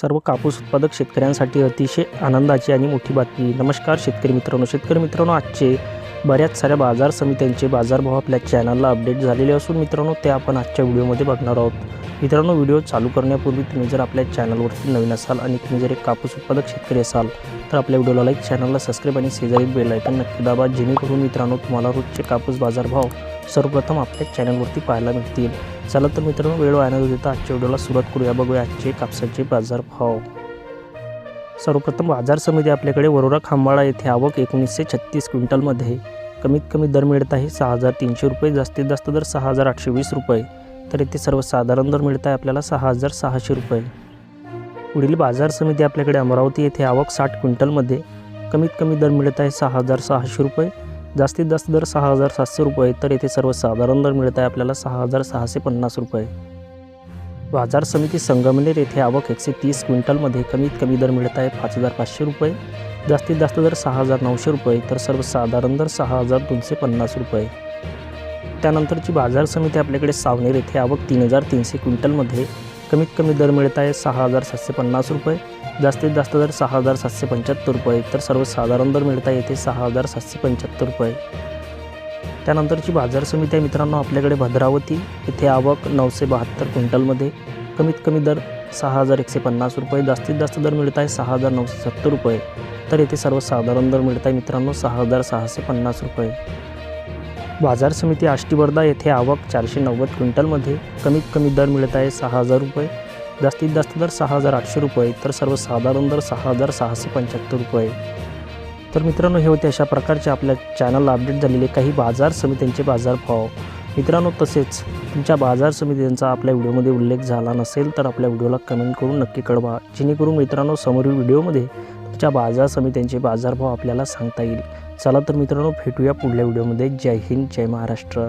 सर्व कापूस उत्पादक शेतकऱ्यांसाठी अतिशय आनंदाची आणि मोठी बातमी. नमस्कार शेतकरी मित्रांनो. शेतकरी मित्रांनो आजचे बऱ्याच साऱ्या बाजार समित्यांचे बाजारभाव आपल्या चॅनलला अपडेट झालेले असून मित्रांनो ते आपण आजच्या व्हिडिओमध्ये बघणार आहोत. मित्रांनो व्हिडिओ चालू करण्यापूर्वी तुम्ही जर आपल्या चॅनलवरती नवीन असाल आणि तुम्ही जर एक कापूस उत्पादक शेतकरी असाल तर आपल्या व्हिडिओला लाईक चॅनलला सबस्क्राईब आणि शेजारी बेल आयकन नक्की दाबा जेणेकरून मित्रांनो तुम्हाला रोजचे कापूस बाजारभाव सर्वप्रथम आपल्या चॅनलवरती पाहायला मिळतील. चला तर मित्रांनो वेळ वाया न देता आजच्या व्हिडिओला सुरुवात करूया. बघूया आजचे कापसाचे बाजारभाव. सर्वप्रथम बाजार समिती आपल्याकडे वरोरा खांबाळा येथे आवक एकोणीसशे छत्तीस क्विंटलमध्ये कमीत कमी दर मिळत आहे सहा हजार तीनशे रुपये जास्तीत जास्त दर सहा हजार आठशे वीस रुपये. तर येथे सर्वसाधारण दर मिळत आहे आपल्याला सहा हजार सहाशे रुपये. पुढील बाजार समिती आपल्याकडे अमरावती येथे आवक साठ क्विंटलमध्ये कमीत कमी दर मिळत आहे सहा हजार सहाशे रुपये जास्तीत जास्त दर सहा हजार सातशे रुपये. तर येथे सर्वसाधारण दर मिळत आहे आपल्याला सहा हजार सहाशे पन्नास रुपये. बाजार समिती संगमनेर येथे आवक एकशे तीस क्विंटलमध्ये कमीत कमी दर मिळत आहे. पाच हजार पाचशे रुपये. जास्तीत जास्त दर सहा हजार नऊशे रुपये तर सर्वसाधारण दर सहा हजार दोनशे पन्नास रुपये. त्यानंतरची बाजार समिती आपल्याकडे सावनेर येथे आवक तीन हजार तीनशे क्विंटलमध्ये कमीत कमी दर मिळत आहे. सहा हजार सातशे पन्नास रुपये. जास्तीत जास्त दर सहा हजार सातशे पंच्याहत्तर रुपये तर सर्वसाधारण दर मिळत आहे. येथे सहा हजार सातशे पंच्याहत्तर रुपये. त्यानंतरची बाजार समिती आहे मित्रांनो आपल्याकडे भद्रावती. येथे आवक नऊशे बहात्तर क्विंटलमध्ये. कमीत कमी दर सहा हजार एकशे पन्नास रुपये. जास्तीत जास्त दर मिळत आहे सहा हजार नऊशे सत्तर रुपये. तर येथे सर्वसाधारण दर मिळत आहे मित्रांनो सहा हजार सहाशे पन्नास रुपये. बाजार समिती आष्टीवर्धा येथे आवक चारशे नव्वद क्विंटलमध्ये. कमीत कमी दर मिळत आहे सहा हजार रुपये. जास्तीत जास्त दर सहा हजार आठशे रुपये. तर सर्वसाधारण दर सहा हजार सहाशे पंच्याहत्तर रुपये. तर मित्रांनो हे होते अशा प्रकारचे आपल्या चॅनलला अपडेट झालेले काही बाजार समित्यांचे बाजारभाव. मित्रांनो तसेच तुमच्या बाजार समित्यांचा आपल्या व्हिडिओमध्ये उल्लेख झाला नसेल तर आपल्या व्हिडिओला कमेंट करून नक्की कळवा. जेणेकरून मित्रांनो समोरील व्हिडिओमध्ये तुमच्या बाजार समित्यांचे बाजारभाव आपल्याला सांगता येईल. चला तर मित्रांनो भेटूया पुढल्या व्हिडिओमध्ये. जय हिंद जय महाराष्ट्र.